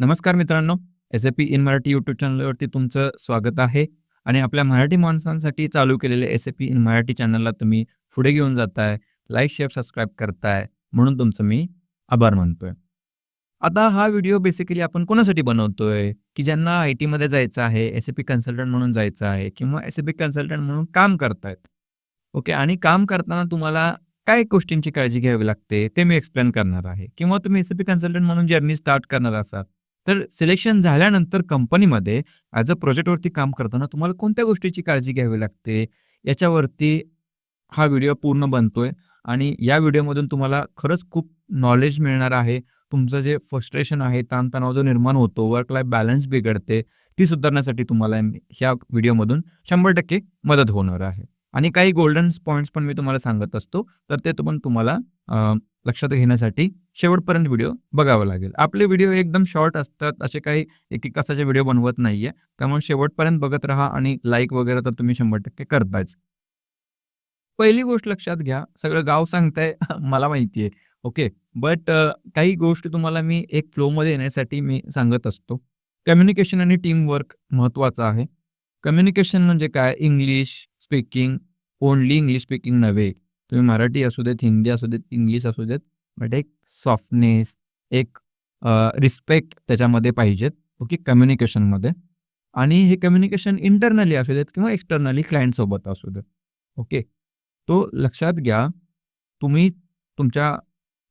नमस्कार मित्रांनो S A P in Marathi YouTube चॅनलवरती तुमचं स्वागत आहे. आणि आपल्या मराठी माणसांसाठी चालू केलेले S A P in Marathi चॅनलला तुम्ही पुढे घेऊन जाताय लाईक शेअर सबस्क्राईब करताय म्हणून तुमचं मी आभार मानतोय. आता हा व्हिडिओ बेसिकली आपण कोणासाठी बनवतोय? की ज्यांना आय टीमध्ये जायचं आहे एस ए पी कन्सल्टंट म्हणून जायचं आहे किंवा एस ए पी कन्सल्टंट म्हणून काम करतायत. ओके आणि काम करताना तुम्हाला काय गोष्टींची काळजी घ्यावी लागते ते मी एक्सप्लेन करणार आहे. किंवा तुम्ही एस पी कन्सल्टंट म्हणून जर्नी स्टार्ट करणार असाल तर सिलेक्शन झाल्यानंतर कंपनीमध्ये ॲज अ प्रोजेक्टवरती काम करताना तुम्हाला कोणत्या गोष्टीची काळजी घ्यावी लागते? याच्यावरती हा व्हिडिओ पूर्ण बनतोय आणि या व्हिडिओमधून तुम्हाला खरंच खूप नॉलेज मिळणार आहे. तुमचं जे फ्रस्ट्रेशन आहे ताणतणाव जो निर्माण होतो वर्क लाईफ बॅलन्स बिघडते ती सुधारण्यासाठी तुम्हाला ह्या व्हिडिओमधून शंभर टक्के मदत होणार आहे. आणि काही गोल्डन पॉईंट्स पण मी तुम्हाला सांगत असतो तर ते पण तुम्हाला लक्षात घेण्यासाठी शेवटपर्यंत व्हिडिओ बघावा लागेल. आपले व्हिडिओ एकदम शॉर्ट असतात असे काही एक एक तासाचे व्हिडिओ बनवत नाहीये. त्यामुळे शेवटपर्यंत बघत राहा आणि लाईक वगैरे तर तुम्ही शंभर टक्के करतायच. पहिली गोष्ट लक्षात घ्या सगळं गाव सांगताय मला माहिती आहे ओके बट काही गोष्टी तुम्हाला मी एक फ्लोमध्ये येण्यासाठी मी सांगत असतो. कम्युनिकेशन आणि टीम वर्क महत्त्वाचं आहे. कम्युनिकेशन म्हणजे काय? English speaking only English speaking नव्हे. तुम्ही मराठी असू देत हिंदी असू देत इंग्लिश असू देत बट एक सॉफ्टनेस एक रिस्पेक्ट त्याच्यामध्ये पाहिजेत ओके कम्युनिकेशनमध्ये आणि हे कम्युनिकेशन इंटरनली असू देत किंवा एक्सटर्नली क्लायंटसोबत असू देत ओके. तो लक्षात घ्या तुम्ही तुमच्या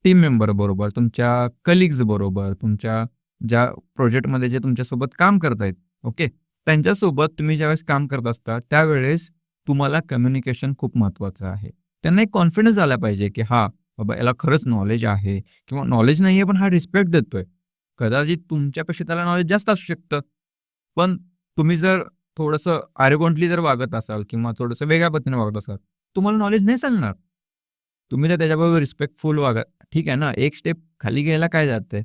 टीम मेंबर बरोबर तुमच्या कलिग्ज बरोबर तुमच्या ज्या प्रोजेक्टमध्ये जे तुमच्यासोबत काम करतायत ओके. त्यांच्यासोबत तुम्ही ज्यावेळेस काम करत असता त्यावेळेस तुम्हाला कम्युनिकेशन खूप महत्त्वाचं आहे. त्यांना एक कॉन्फिडन्स आला पाहिजे की हा बाबा याला खरंच नॉलेज आहे किंवा नॉलेज नाही आहे पण हा रिस्पेक्ट देतोय. कदाचित तुमच्यापेक्षा त्याला नॉलेज जास्त असू शकतं. पण तुम्ही जर थोडंसं आरोगंटली जर वागत असाल किंवा थोडंसं वेगळ्या पद्धतीने वागत असाल तुम्हाला नॉलेज नाही चालणार. तुम्ही जर त्याच्याबरोबर रिस्पेक्टफुल वागा. ठीक आहे ना? एक स्टेप खाली घ्यायला काय जाते?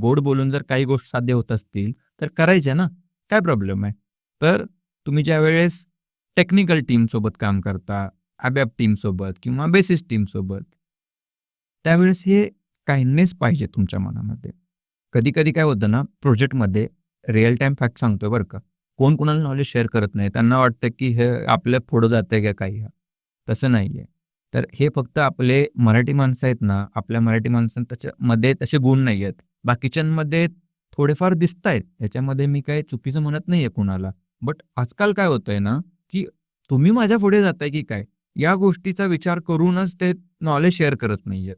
गोड बोलून जर काही गोष्ट साध्य होत असतील तर करायचे ना? काय प्रॉब्लेम आहे? तर तुम्ही ज्या वेळेस टेक्निकल टीमसोबत काम करता अबॅप टीमसोबत किंवा बेसिस टीमसोबत त्यावेळेस हे काइंडनेस पाहिजे तुमच्या मनामध्ये. कधी कधी काय होतं ना प्रोजेक्टमध्ये रिअल टाईम फॅक्ट सांगतोय बरं का. कोण कोणाला नॉलेज शेअर करत नाही. त्यांना वाटतं की हे आपल्या पुढं जातंय का काही. तसं नाही आहे तर हे फक्त आपले मराठी माणसं आहेत ना आपल्या मराठी माणसां त्याच्यामध्ये तसे गुण नाही आहेत. बाकीच्यांमध्ये थोडेफार दिसत आहेत याच्यामध्ये मी काही चुकीचं म्हणत नाही आहे कुणाला. बट आजकाल काय होतंय ना की तुम्ही माझ्या पुढे जाताय की काय? या गोष्टीचा विचार करूनच ते नॉलेज शेअर करत नाहीये.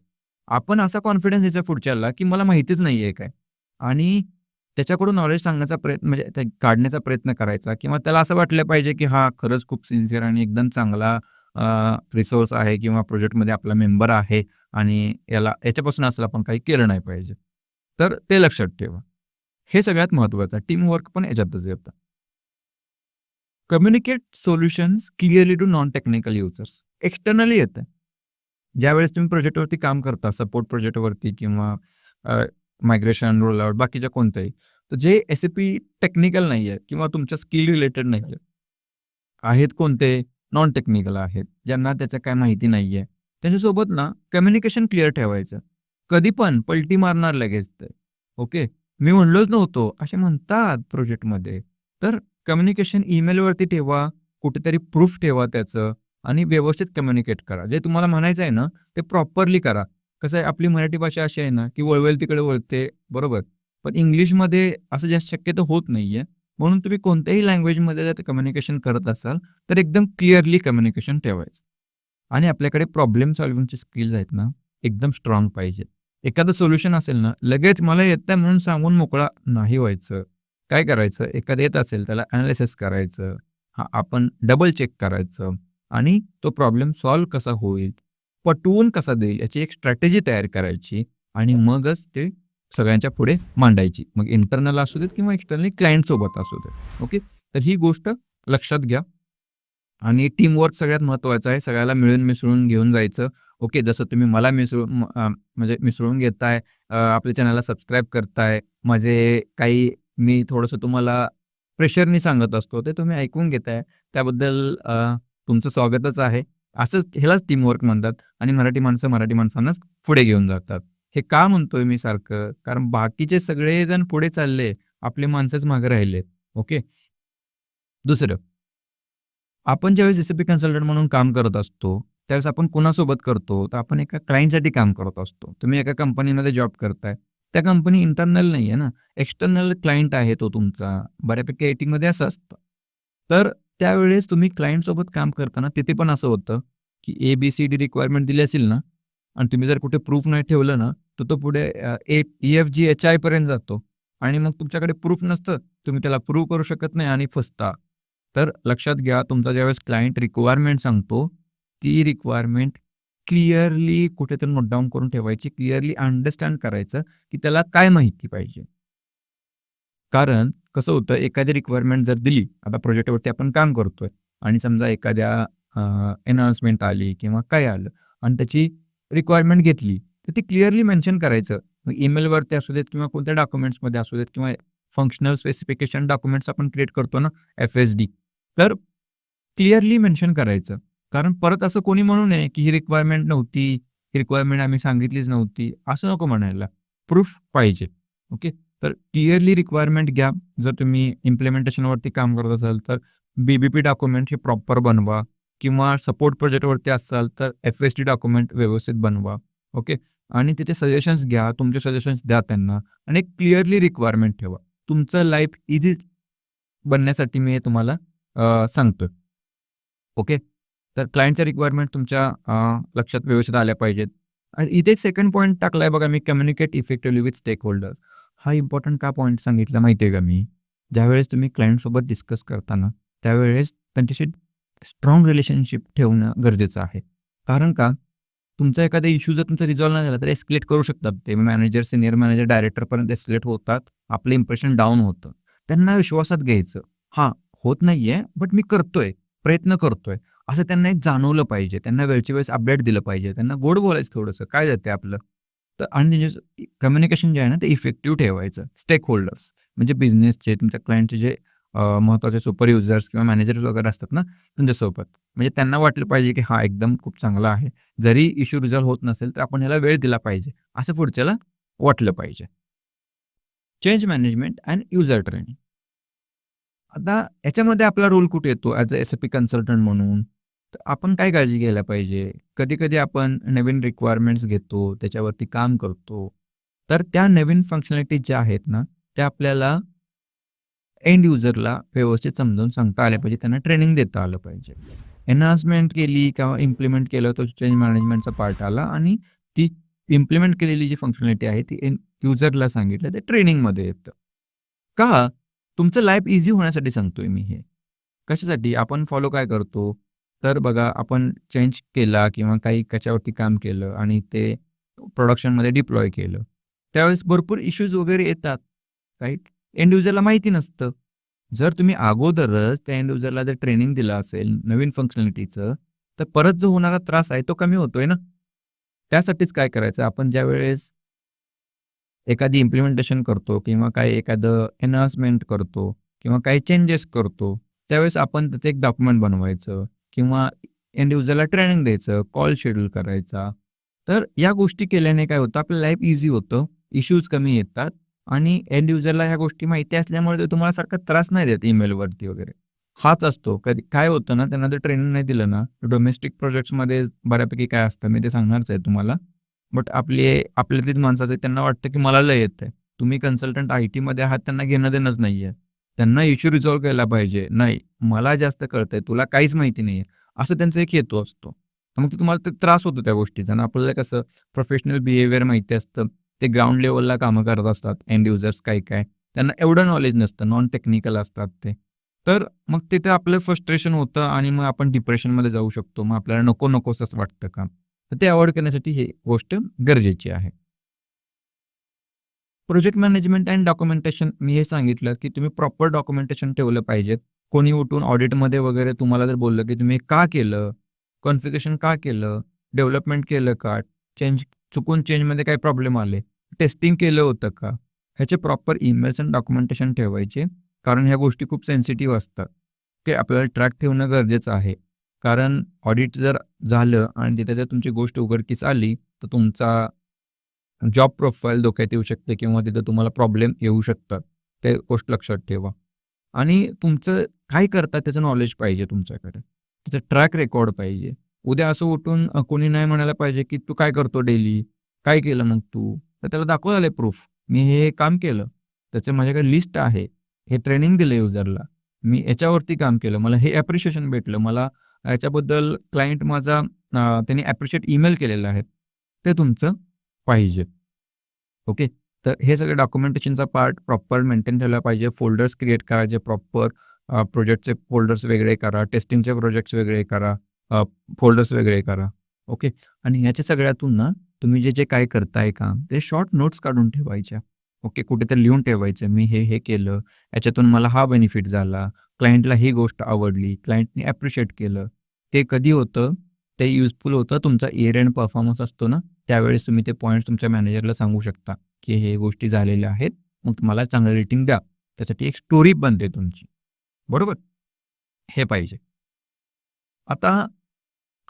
आपण असा कॉन्फिडन्स याच्या पुढच्याला की मला माहितीच नाही आहे काय. आणि त्याच्याकडून नॉलेज सांगण्याचा प्रयत्न म्हणजे काढण्याचा प्रयत्न करायचा किंवा त्याला असं वाटलं पाहिजे की हा खरंच खूप सिन्सिअर आणि एकदम चांगला रिसोर्स आहे किंवा प्रोजेक्टमध्ये आपला मेंबर आहे आणि याला याच्यापासून असं आपण काही केलं नाही पाहिजे. तर ते लक्षात ठेवा. हे सगळ्यात महत्त्वाचं टीम वर्क पण याच्यातच येतं. Communicate solutions clearly to non technical users externally येतं ज्यावेळेस तुम्ही प्रोजेक्टवरती काम करता सपोर्ट प्रोजेक्टवरती किंवा मायग्रेशन रोल आउट बाकीच्या कोणत्याही तर जे एस ए पी टेक्निकल नाही आहे किंवा तुमच्या स्किल रिलेटेड नाही आहे आहेत कोणते? नॉन टेक्निकल आहेत. ज्यांना त्याचं काय माहिती नाही आहे त्याच्यासोबत ना कम्युनिकेशन क्लिअर ठेवायचं. कधी पण पलटी मारणार लगेच ते. ओके मी म्हणलोच नव्हतो. असे म्हणतात प्रोजेक्टमध्ये तर कम्युनिकेशन ईमेलवरती ठेवा कुठेतरी प्रूफ ठेवा त्याचं आणि व्यवस्थित कम्युनिकेट करा. जे तुम्हाला म्हणायचं आहे ना ते प्रॉपरली करा. कसं आहे आपली मराठी भाषा अशी आहे ना की वळवेल तिकडे वळते बरोबर? पण इंग्लिशमध्ये असं जास्त शक्यतो होत नाहीये. म्हणून तुम्ही कोणत्याही लँग्वेजमध्ये जर कम्युनिकेशन करत असाल तर एकदम क्लिअरली कम्युनिकेशन ठेवायचं. आणि आपल्याकडे प्रॉब्लेम सॉल्विंगचे स्किल्स आहेत ना एकदम स्ट्रॉंग पाहिजे एखादं सोल्युशन असेल ना लगेच मला येतं म्हणून सांगून मोकळा नाही व्हायचं. काय करायचं? एखादं येत असेल त्याला अनालिसिस करायचं. हा आपण डबल चेक करायचं आणि तो प्रॉब्लेम सॉल्व्ह कसा होईल पटवून कसा देईल याची एक स्ट्रॅटेजी तयार करायची आणि मगच ते सगळ्यांच्या पुढे मांडायची. मग इंटरनल असू देत किंवा एक्सटर्नली क्लायंटसोबत असू देत. ओके तर ही गोष्ट लक्षात घ्या. आणि टीमवर्क सगळ्यात महत्त्वाचं आहे. सगळ्याला मिळून मिसळून घेऊन जायचं. ओके जसं तुम्ही मला मिसळून म्हणजे मिसळून घेताय आपल्या चॅनलला सबस्क्राईब करताय माझे काही मी थोडंसं तुम्हाला प्रेशरनी सांगत असतो ते तुम्ही ऐकून घेताय त्याबद्दल तुमचं स्वागतच आहे असंच ह्यालाच टीमवर्क म्हणतात आणि मराठी माणसं मराठी माणसांनाच पुढे घेऊन जातात हे का म्हणतोय मी सारखं? कारण बाकीचे सगळेजण पुढे चालले, आपले माणसंच मागे राहिलेत. ओके. दुसरं आपण ज्यावेळेस रेसिपी कन्सल्टंट म्हणून काम करत असतो, त्यावेळेस आपण कुणासोबत करतो? तर आपण एका क्लायंटसाठी काम करत असतो. तुम्ही एका कंपनीमध्ये जॉब करताय. त्या कंपनी इंटरनल नाहीये ना, एक्सटर्नल क्लायंट आहे तो तुमचा. बऱ्यापैकी आय-टीमध्ये असं असतं. तर त्यावेळेस तुम्ही क्लायंटसोबत काम करताना तिथे पण असं होतं, की ए-बी-सी-डी रिक्वायरमेंट दिली असेल ना आणि तुम्ही जर कुठे प्रूफ नाही ठेवलं ना, तर तो पुढे ए ई-एफ-जी-एच-आय e, पर्यंत जातो आणि मग तुमच्याकडे प्रूफ नसतं. तुम्ही त्याला प्रूव्ह करू शकत नाही आणि फसता. तर लक्षात घ्या तुमचा ज्यावेळेस क्लायंट रिक्वायरमेंट सांगतो, ती रिक्वायरमेंट क्लिअरली कुठेतरी नोट डाऊन करून ठेवायची. क्लिअरली अंडरस्टँड करायचं, की त्याला काय माहिती पाहिजे. कारण कसं होतं एखादी रिक्वायरमेंट जर दिली, आता प्रोजेक्टवरती आपण काम करतोय आणि समजा एखाद्या एनाउन्समेंट आली किंवा काय आलं आणि त्याची रिक्वायरमेंट घेतली, तर ती क्लिअरली मेन्शन करायचं. मग ईमेलवरती असू देत किंवा कोणत्या डॉक्युमेंट्समध्ये असू देत किंवा फंक्शनल स्पेसिफिकेशन डॉक्युमेंट्स आपण क्रिएट करतो ना, एफ-एस-डी. तर क्लिअरली मेन्शन करायचं. कारण परत असं कोणी म्हणू नये, की ही रिक्वायरमेंट नव्हती, ही रिक्वायरमेंट आम्ही सांगितलीच नव्हती, असं नको म्हणायला. प्रूफ पाहिजे. ओके. तर क्लिअरली रिक्वायरमेंट घ्या. जर तुम्ही इम्प्लिमेंटेशनवरती काम करत असाल, तर बी-बी-पी डॉक्युमेंट हे प्रॉपर बनवा किंवा सपोर्ट प्रोजेक्टवरती असाल, तर एफ एस टी डॉक्युमेंट व्यवस्थित बनवा. ओके. आणि तिथे सजेशन्स घ्या, तुमचे सजेशन्स द्या त्यांना आणि एक क्लिअरली रिक्वायरमेंट ठेवा. तुमचं लाईफ इझी बनण्यासाठी मी तुम्हाला सांगतो सांगतोय. ओके. तर क्लायंटच्या रिक्वायरमेंट तुमच्या लक्षात व्यवस्थित आल्या पाहिजेत. आणि इथे सेकंड पॉईंट टाकलाय बघा मी communicate effectively with stakeholders. हा इम्पॉर्टंट का पॉईंट सांगितला माहिती आहे का मी? ज्यावेळेस तुम्ही क्लायंटसोबत डिस्कस करताना त्यावेळेस त्यांच्याशी स्ट्राँग रिलेशनशिप ठेवणं गरजेचं आहे. कारण का? तुमचा एखादा इश्यू जर तुमचा रिझॉल्व नाही झाला, तर एस्केलेट करू शकतात ते. मॅनेजर, सिनियर मॅनेजर, डायरेक्टरपर्यंत एस्केलेट होतात. आपलं इम्प्रेशन डाऊन होतं. त्यांना विश्वासात घ्यायचं. हां, होत नाहीये, बट मी करतोय, प्रयत्न करतोय. असं त्यांना एक जाणवलं पाहिजे. त्यांना वेळच्या वेळेस अपडेट दिलं पाहिजे. त्यांना गोड बोलायचं थोडंसं. काय जाते आपलं? तर आणि कम्युनिकेशन जे आहे ना, ते इफेक्टिव्ह ठेवायचं. स्टेक होल्डर्स म्हणजे बिझनेसचे, तुमच्या क्लायंटचे जे महत्त्वाचे सुपर युजर्स किंवा मॅनेजर वगैरे असतात ना, त्यांच्यासोबत. म्हणजे त्यांना वाटलं पाहिजे, की हा एकदम खूप चांगला आहे. जरी इश्यू रिझॉल्व्ह होत नसेल, तर आपण ह्याला वेळ दिला पाहिजे. असं पुढच्याला वाटलं पाहिजे. Change management and user training. आता याच्यामध्ये आपला रोल कुठे येतो ॲज अ एस-ए-पी कन्सल्टंट म्हणून? तर आपण काय काळजी घ्यायला पाहिजे? कधी-कधी आपण नवीन रिक्वायरमेंट्स घेतो, त्याच्यावरती काम करतो. तर त्या नवीन फंक्शनॅलिटीज ज्या आहेत ना, त्या आपल्याला एंड युजरला व्यवस्थित समजावून सांगता आल्या पाहिजे. त्यांना ट्रेनिंग देता आलं पाहिजे. एनहान्समेंट केली किंवा इम्प्लिमेंट केलं, तो चेंज मॅनेजमेंटचा पार्ट आला आणि ती इम्प्लिमेंट केलेली जी फंक्शनॅलिटी आहे, ती एंड युजरला सांगितलं, ते ट्रेनिंगमध्ये येतं. का? तुमचं लाईफ इझी होण्यासाठी सांगतोय मी हे. कशासाठी? आपण फॉलो काय करतो? तर बघा, आपण चेंज केला किंवा काही कशावरती काम केलं आणि ते प्रोडक्शनमध्ये डिप्लॉय केलं. त्यावेळेस भरपूर इश्यूज वगैरे येतात, राईट एंड युजरला माहिती नसतं. जर तुम्ही अगोदरच त्या एंड युजरला जर ट्रेनिंग दिलं असेल नवीन फंक्शनॅलिटीचं, तर परत जो होणारा त्रास आहे, तो कमी होतोय ना. त्यासाठीच काय करायचं, आपण ज्यावेळेस एखादी इम्प्लिमेंटेशन करतो किंवा काही एखादं एनहान्समेंट करतो किंवा काही चेंजेस करतो, त्यावेळेस आपण त्याचं एक डॉक्युमेंट बनवायचं किंवा एंड युजरला ट्रेनिंग द्यायचं, कॉल शेड्यूल करायचा. तर या गोष्टी केल्याने काय होतं, आपलं लाईफ इझी होतं, इश्यूज कमी येतात आणि एंड युजरला ह्या गोष्टी माहिती असल्यामुळे ते तुम्हाला सारखा त्रास नाही देत ईमेलवरती वगैरे. हाच असतो. कधी काय होतं ना, त्यांना जर ट्रेनिंग नाही दिलं ना, डोमेस्टिक प्रोजेक्ट्समध्ये बऱ्यापैकी काय असतं, मी ते सांगणारच आहे तुम्हाला. बट आपले आपल्यातलीच माणसं असतात, त्यांना वाटतं, की मला लय आहे तुम्ही कन्सल्टंट आय-टीमध्ये आहात, त्यांना घेणं-देणंच नाहीये. त्यांना इश्यू रिझॉल्व्ह केला पाहिजे. नाही, मला जास्त कळतंय, तुला काहीच माहिती नाहीये. असं त्यांचा एक हेतू असतो. मग तुम्हाला ते त्रास होतो त्या गोष्टीचा आणि आपल्याला कसं प्रोफेशनल बिहेवियर माहिती असतं. ते ग्राउंड लेवलला कामं करत असतात, एंड युजर्स काय-काय. त्यांना एवढं नॉलेज नसतं, नॉन टेक्निकल असतात ते. तर मग तिथे आपलं फ्रस्ट्रेशन होतं आणि मग आपण डिप्रेशनमध्ये जाऊ शकतो. मग आपल्याला नको-नकोसंच वाटतं का तर ते अवॉइड करण्यासाठी ही गोष्ट गरजेची आहे. प्रोजेक्ट मॅनेजमेंट अँड डॉक्युमेंटेशन मी हे सांगितलं, की तुम्ही प्रॉपर डॉक्युमेंटेशन ठेवलं पाहिजेत. कोणी उठून ऑडिटमध्ये वगैरे तुम्हाला जर बोललं, की तुम्ही का केलं? कॉन्फिगरेशन का केलं? डेव्हलपमेंट केलं का? चेंज चुकून चेंजमध्ये काही प्रॉब्लेम आले? टेस्टिंग केलं होतं का? ह्याचे प्रॉपर ईमेल्स अँड डॉक्युमेंटेशन ठेवायचे. कारण ह्या गोष्टी खूप सेन्सिटिव्ह असतात. ते आपल्याला ट्रॅक ठेवणं गरजेचं आहे. कारण ऑडिट जर झालं आणि तिथे जर तुमची गोष्ट उघडकीस आली, तर तुमचा जॉब प्रोफाईल धोक्यात येऊ शकते किंवा तिथं तुम्हाला प्रॉब्लेम येऊ शकतात. ते गोष्ट लक्षात ठेवा. आणि तुमचं काय करतात त्याचं नॉलेज पाहिजे तुमच्याकडे. त्याचं ट्रॅक रेकॉर्ड पाहिजे. उद्या असं उठून कोणी नाही म्हणायला पाहिजे की तू काय करतो डेली काय केलं मग तू? तर त्याला दाखव झाले प्रूफ मी हे हे काम केलं. त्याचं माझ्याकडे लिस्ट आहे. हे ट्रेनिंग दिलं युजरला मी याच्यावरती काम केलं. मला हे ॲप्रिशिएशन भेटलं. मला याच्याबद्दल क्लायंट माझा त्यांनी ॲप्रिशिएट ईमेल केलेला आहे. ते तुमचं पाहिजे. ओके? तर हे सगळे डॉक्युमेंटेशनचा पार्ट प्रॉपर मेंटेन ठेवला पाहिजे. फोल्डर्स क्रिएट करायचे प्रॉपर प्रोजेक्टचे फोल्डर्स वेगळे करा. टेस्टिंगचे प्रोजेक्ट्स वेगळे करा. फोल्डर्स वेगळे करा. ओके? आणि ह्याच्या सगळ्यातून ना तुम्ही जे जे काय करताय काम ते शॉर्ट नोट्स काढून ठेवायच्या. ओके कुठेतरी लिहून ठेवायचं मी हे हे केलं याच्यातून मला हा बेनिफिट झाला क्लायंटला ही गोष्ट आवडली क्लायंटने ॲप्रिशिएट केलं. ते कधी होतं? ते युजफुल होतं तुमचा इयर अँड परफॉर्मन्स असतो ना त्यावेळेस तुम्ही ते पॉईंट्स तुमच्या मॅनेजरला सांगू शकता की हे गोष्टी झालेल्या आहेत मग तुम्हाला चांगलं रेटिंग द्या. त्यासाठी एक स्टोरी बनते तुमची. बरोबर? हे पाहिजे. आता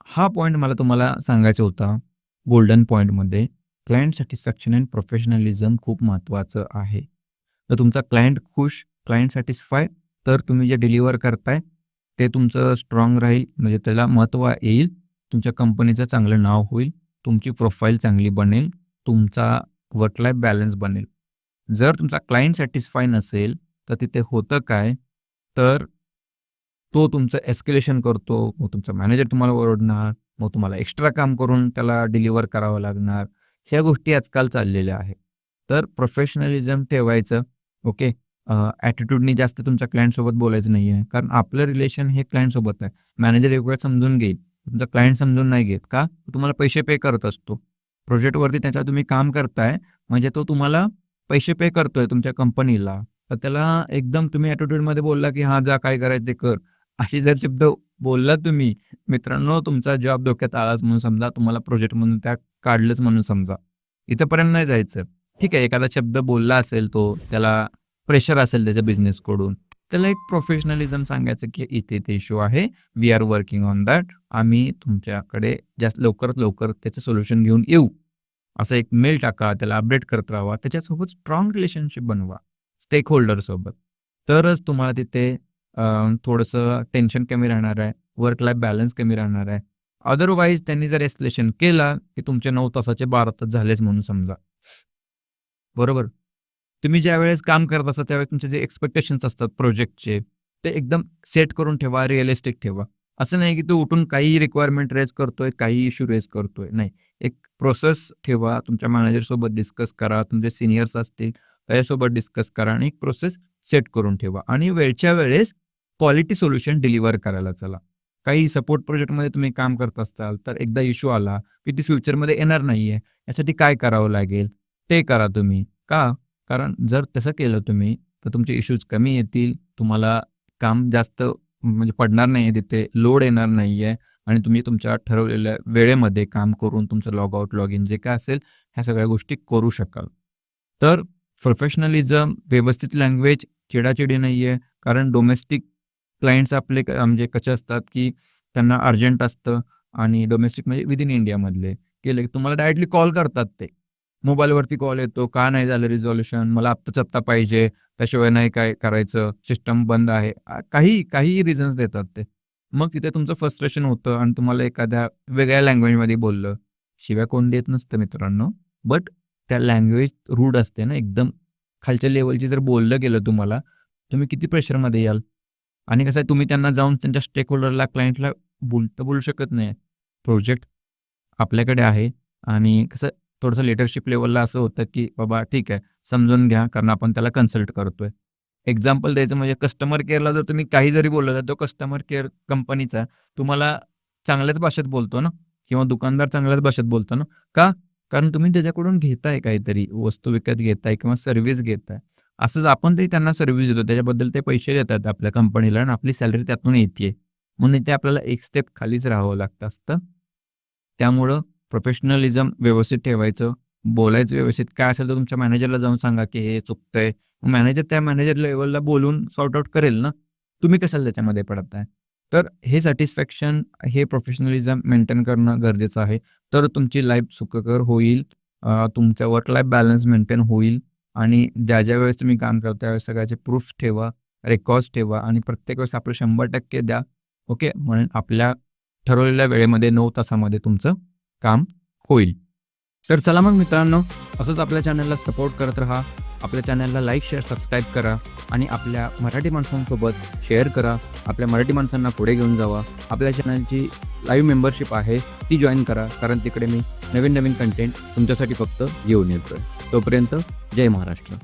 हा पॉईंट मला तुम्हाला सांगायचा होता गोल्डन पॉईंटमध्ये क्लायंट सॅटिस्फॅक्शन अँड प्रोफेशनलिझम खूप महत्त्वाचं आहे. तर तुमचा क्लायंट खुश क्लायंट सॅटिस्फाय तर तुम्ही जे डिलिव्हर करताय ते तुमचं स्ट्रॉंग राहील म्हणजे त्याला महत्त्व येईल तुमच्या कंपनीचं चांगलं नाव होईल तुमची प्रोफाईल चांगली बनेल तुमचा वर्क लाईफ बॅलन्स बनेल. जर तुमचा क्लायंट सॅटिस्फाय नसेल तर तिथे होतं काय? तर तो तुमचं एस्केलेशन करतो मग तुमचा मॅनेजर तुम्हाला ओरडणार मग तुम्हाला एक्स्ट्रा काम करून त्याला डिलिव्हर करावं लागणार ह्या गोष्टी आजकाल चाललेल्या आहेत. तर प्रोफेशनलिझम ठेवायचं ओके ॲटिट्यूडनी जास्त तुमच्या क्लायंटसोबत बोलायचं नाही आहे कारण आपलं रिलेशन हे क्लायंटसोबत आहे. मॅनेजर एक वेळ समजून घेईल. तुमचा क्लायंट समजून नाही घेत का? तुम्हाला पैसे पे करत असतो. प्रोजेक्टवरती त्याच्या तुम्ही काम करताय म्हणजे तो तुम्हाला पैसे पे करतोय तुमच्या कंपनीला तर त्याला एकदम तुम्ही ॲटिट्यूडमध्ये बोलला की हा जा काय करायचं ते कर. अशी जर शब्द बोलला तुम्ही मित्रांनो तुमचा जॉब धोक्यात आलाच म्हणून समजा तुम्हाला प्रोजेक्टमधून त्या काढलंच म्हणून समजा. इथंपर्यंत नाही जायचं. ठीक आहे एखादा शब्द बोलला असेल तो त्याला प्रेशर असेल त्याच्या बिझनेसकडून त्याला एक प्रोफेशनलिझम सांगायचं की इथे ते इश्यू आहे we are working on that आम्ही तुमच्याकडे जास्त लवकरात लवकर त्याचं सोल्युशन घेऊन येऊ. असं एक मेल टाका त्याला अपडेट करत राहा त्याच्यासोबत स्ट्रॉंग रिलेशनशिप बनवा स्टेक होल्डरसोबत तरच तुम्हाला तिथे थोडंसं टेन्शन कमी राहणार आहे वर्क लाईफ बॅलन्स कमी राहणार आहे. अदरवाईज त्यांनी जर एस्केलेशन केला की तुमचे नऊ तासाचे बारा तास झालेच म्हणून समजा. बरोबर? तुम्ही ज्या वेळेस काम करत असता त्यावेळेस तुमचे जे एक्सपेक्टेशन्स असतात प्रोजेक्टचे ते एकदम सेट करून ठेवा रिअलिस्टिक ठेवा. असं नाही की तू उठून काही रिक्वायरमेंट रेज करतोय काही इश्यू रेज करतोय. नाही. एक प्रोसेस ठेवा तुमच्या मॅनेजरसोबत डिस्कस करा तुमचे सिनियर्स असतील त्याच्यासोबत डिस्कस करा आणि एक प्रोसेस सेट करून ठेवा. आणि वेळच्या वेळेस क्वालिटी सोल्युशन डिलिव्हर करायला चला. काही सपोर्ट प्रोजेक्टमध्ये तुम्ही काम करत असताल तर एकदा इश्यू आला की ती फ्युचरमध्ये येणार नाही आहे यासाठी काय करावं लागेल? ते करा तुम्ही. का? कारण जर तसं केलं तुम्ही तर तुमचे इश्यूज कमी येतील. तुम्हाला काम जास्त म्हणजे पडणार नाही आहे तिथे लोड येणार नाही आहे आणि तुम्ही तुमच्या ठरवलेल्या वेळेमध्ये काम करून तुमचं लॉग आउट लॉग इन जे काय असेल ह्या सगळ्या गोष्टी करू शकाल. तर प्रोफेशनलिझम व्यवस्थित लँग्वेज चिडाचिडी नाही आहे कारण डोमेस्टिक क्लायंट्स आपले म्हणजे कसे असतात की त्यांना अर्जंट असतं आणि डोमेस्टिक म्हणजे विदिन इंडियामधले केले. की तुम्हाला डायरेक्टली कॉल करतात ते. मोबाईलवरती कॉल येतो का नाही झालं रिझॉल्युशन मला आत्ताच आत्ता पाहिजे त्याशिवाय नाही काय करायचं? सिस्टम बंद आहे. काही काही रिझन्स देतात ते. मग तिथे तुमचं फ्रस्ट्रेशन होतं आणि तुम्हाला एखाद्या वेगळ्या लँग्वेजमध्ये बोललं. शिवाय कोण देत नसतं मित्रांनो. बट त्या लँग्वेज रूड असते ना एकदम खालच्या लेवलची जर बोललं गेलं तुम्हाला तुम्ही किती प्रेशरमध्ये याल? आणि कसं आहे तुम्ही त्यांना जाऊन त्यांच्या स्टेक होल्डरला क्लायंटला बोलतं बोलू शकत नाही. प्रोजेक्ट आपल्याकडे आहे आणि कसं थोडंसं लिडरशिप लेवलला असं होतं की बाबा ठीक आहे समजून घ्या कारण आपण त्याला कन्सल्ट करतोय. एक्झाम्पल द्यायचं म्हणजे कस्टमर केअरला जर तुम्ही काही जरी बोललं तर तो कस्टमर केअर कंपनीचा तुम्हाला चांगल्याच भाषेत बोलतो ना? किंवा दुकानदार चांगल्याच भाषेत बोलतो ना? का? कारण तुम्ही त्याच्याकडून घेताय काहीतरी वस्तू विकत घेताय किंवा सर्व्हिस घेताय. असंच आपण ते त्यांना सर्व्हिस देतो. त्याच्याबद्दल ते पैसे देतात आपल्या कंपनीला आणि आपली सॅलरी त्यातून येते म्हणून इथे आपल्याला एक स्टेप खालीच राहावं लागतं असतं. त्यामुळं प्रोफेशनलिझम व्यवस्थित ठेवायचं. बोलायचं व्यवस्थित. काय असेल तर तुमच्या मॅनेजरला जाऊन सांगा की हे चुकतंय. मॅनेजर त्या मॅनेजर लेवलला बोलून सॉर्ट आउट करेल ना? तुम्ही कशाला त्याच्यामध्ये पडताय? तर हे सॅटिस्फॅक्शन हे प्रोफेशनलिझम मेंटेन करणं गरजेचं आहे. तर तुमची लाईफ सुखकर होईल. तुमचा वर्क लाईफ बॅलन्स मेंटेन होईल. आणि ज्या ज्या वेळेस तुम्ही काम करता त्यावेळेस सगळ्याचे प्रूफ ठेवा रेकॉर्ड्स ठेवा आणि प्रत्येक वेळेस आपलं शंभर टक्के द्या. ओके म्हणून आपल्या ठरवलेल्या वेळेमध्ये नऊ तासामध्ये तुमचं काम होईल. तर चला मग मित्रांनो असंच आपल्या चॅनलला सपोर्ट करत राहा. आपल्या चॅनलला लाईक शेअर सबस्क्राईब करा आणि आपल्या मराठी माणसांसोबत शेअर करा. आपल्या मराठी माणसांना पुढे घेऊन जावा. आपल्या चॅनलची लाईव्ह मेंबरशिप आहे ती जॉईन करा. कारण तिकडे मी नवीन नवीन कंटेंट तुमच्यासाठी फक्त घेऊन येतोय. तोपर्यंत जय महाराष्ट्र.